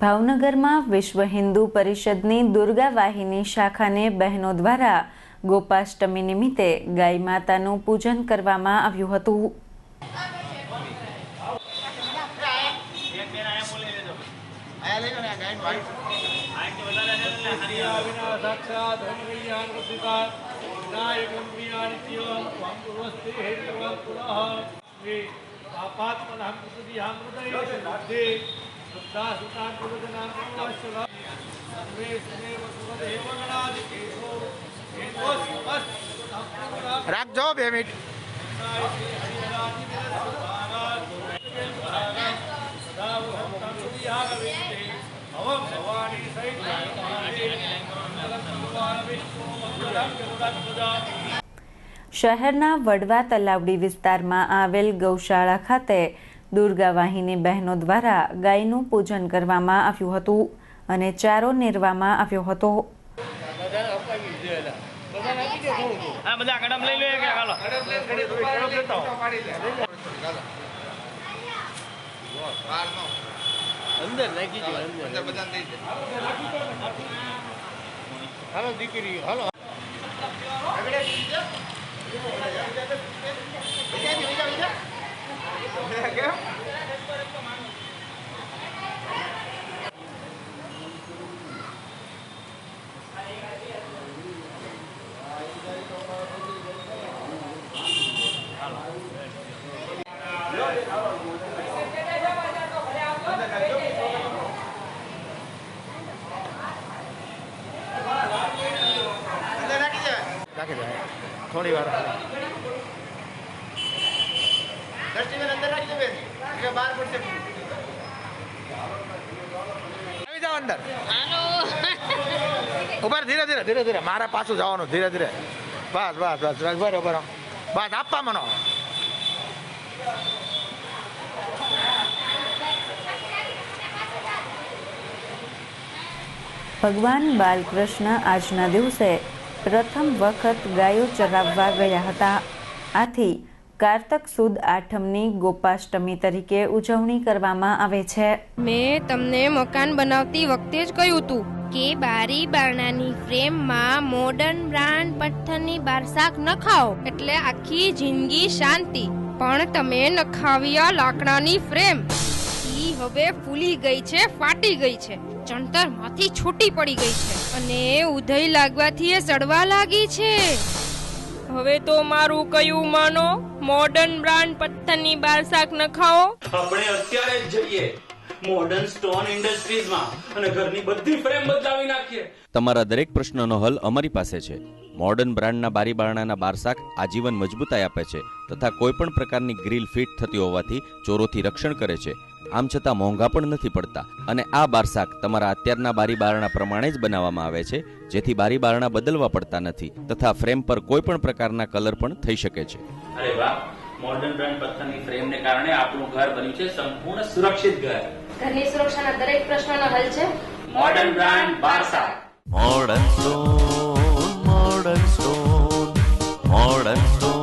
ભાવનગરમાં વિશ્વ હિન્દુ પરિષદની દુર્ગા વાહિની શાખાને બહેનો દ્વારા ગોપાષ્ટમી નિમિત્તે ગાય માતાનું પૂજન કરવામાં આવ્યું હતું. પુનઃ શ્રી પાપાત્મનઃ કૃતિહં હૃદય રાખજો બે મિનિટ. શહેરના વડવા તલાવડી વિસ્તારમાં આવેલ ગૌશાળા ખાતે દુર્ગા વાહિની બહેનો દ્વારા ગાયનું પૂજન કરવામાં આવ્યું હતું અને ચારો નેરવામાં આવ્યો હતો. લે કે હાલો. અંદર અંદર થોડી વાર આવી જાઓ અંદર ઊભા ધીરે ધીરે ધીરે ધીરે. મારે પાછું જવાનું, ધીરે ધીરે. બસ બસ બસ બસ બરો બરો બસ, આપવા મનો. ભગવાન બાલકૃષ્ણ આજના દિવસે પ્રથમ વખત ગાયો ચરાવવા ગયા હતા. આથી કારતક સુદ આઠમની ગોપાષ્ટમી તરીકે ઉજવણી કરવામાં આવે છે. મેં તમને મકાન બનાવતી વખતે જ કહ્યું હતું. કે બારી બારણાની ફ્રેમમાં મોડર્ન બ્રાન્ડ પથ્થરની બારસાક નખાવ એટલે આખી જિંદગી શાંતિ. પણ તમે નખાવ્યા લાકડાની ફ્રેમ. ઈ હવે ફૂલી ગઈ છે, ફાટી ગઈ છે. ચણતરમાંથી છૂટી પડી ગઈ છે. અને ઉધઈ લાગવાથી એ સડવા લાગી છે. હવે તો મારું કયું માનો? મોડર્ન બ્રાન્ડ પથ્થરની બારસાક નખાઓ આપણે અત્યારે જ જઈએ. મોડર્ન સ્ટોન ઇન્ડસ્ટ્રીઝમાં અને ઘરની બધી ફ્રેમ બદલાવી નાખીએ. તમારા દરેક પ્રશ્નનો હલ અમારી પાસે છે. મોડર્ન બ્રાન્ડના બારી બારણાના બારસાક આજીવન મજબૂતાઈ આપે છે તથા કોઈપણ પ્રકારની ગ્રીલ ફિટ થતી હોવાથી ચોરોથી રક્ષણ કરે છે. આમ છતાં મોંઘા પણ નથી પડતા. અને આ બારસાક તમારા અત્યારના બારી બારણા પ્રમાણે જ બનાવવામાં આવે છે જેથી બારી બારણા બદલવા પડતા નથી તથા ફ્રેમ પર કોઈપણ પ્રકારના કલર પણ થઈ શકે છે. અરે વાહ! મોડર્ન બ્રાન્ડ પથ્થરની ફ્રેમને કારણે આપણું ઘર બન્યું છે સંપૂર્ણ સુરક્ષિત ઘર. ઘરની સુરક્ષાના દરેક પ્રશ્નોનો હલ છે મોડર્ન બ્રાન્ડ બારસા Modern Stone, Modern Stone, Modern Stone.